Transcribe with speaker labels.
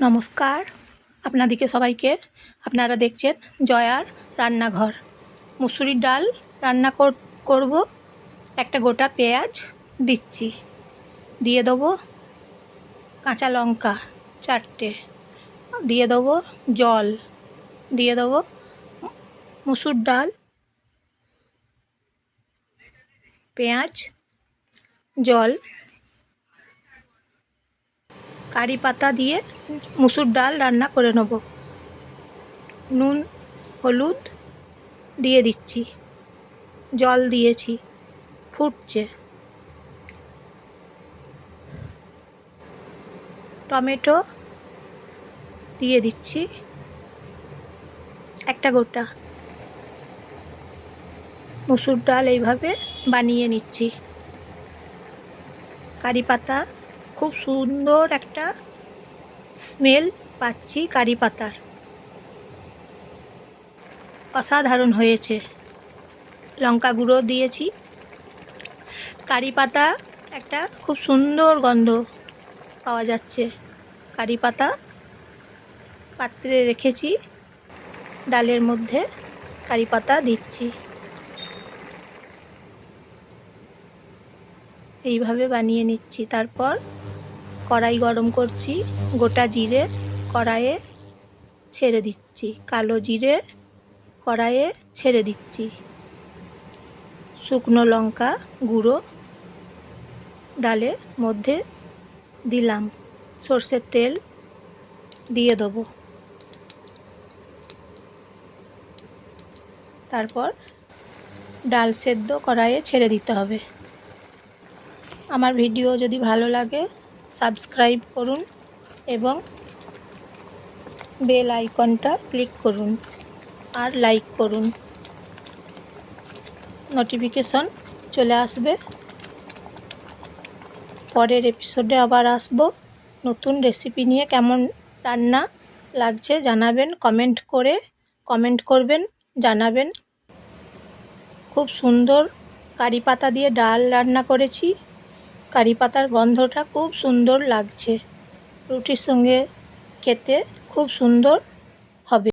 Speaker 1: নমস্কার। আপনাদিকে সবাইকে। আপনারা দেখছেন জয়ার রান্নাঘর। মুসুরির ডাল রান্না কর- করব। একটা গোটা পেঁয়াজ দিচ্ছি। দিয়ে দেবো কাঁচা লঙ্কা চারটে। দিয়ে দেবো জল। দিয়ে দেবো মুসুর ডাল, পেঁয়াজ, জল, কারি পাতা দিয়ে মুসুর ডাল রান্না করে নেব। নুন, হলুদ দিয়ে দিচ্ছি। জল দিয়েছি। ফুটছে। টমেটো দিয়ে দিচ্ছি। একটা গোটা। মুসুর ডাল এইভাবে বানিয়ে নিচ্ছি। কারি পাতা, খুব সুন্দর একটা স্মেল পাচ্ছি কারি পাতার। অসাধারণ হয়েছে। লঙ্কা গুঁড়ো দিয়েছি। কারি পাতা একটা খুব সুন্দর গন্ধ পাওয়া যাচ্ছে। কারি পাতা পাত্রে রেখেছি। ডালের মধ্যে কারি পাতা দিচ্ছি। এইভাবে বানিয়ে নিচ্ছি। তারপর কড়াই গরম করছি, গোটা জিরে কড়াইয়ে ছেড়ে দিচ্ছি, কালো জিরে কড়াইয়ে ছেড়ে দিচ্ছি। শুকনো লঙ্কা গুঁড়ো ডালের মধ্যে দিলাম, সর্ষের তেল দিয়ে দেবো। তারপর ডাল সেদ্ধ কড়াইয়ে ছেড়ে দিতে হবে। আমার ভিডিও যদি ভালো লাগে সাবস্ক্রাইব করুন এবং বেল আইকনটা ক্লিক করুন আর লাইক করুন। নোটিফিকেশন চলে আসবে। পরের এপিসোডে আবার আসব। নতুন রেসিপি নিয়ে কেমন রান্না লাগছে জানাবেন, কমেন্ট করে কমেন্ট করবেন, জানাবেন। খুব সুন্দর কারি পাতা দিয়ে ডাল রান্না করেছি। কারি পাতার গন্ধটা খুব সুন্দর লাগছে। রুটির সঙ্গে খেতে খুব সুন্দর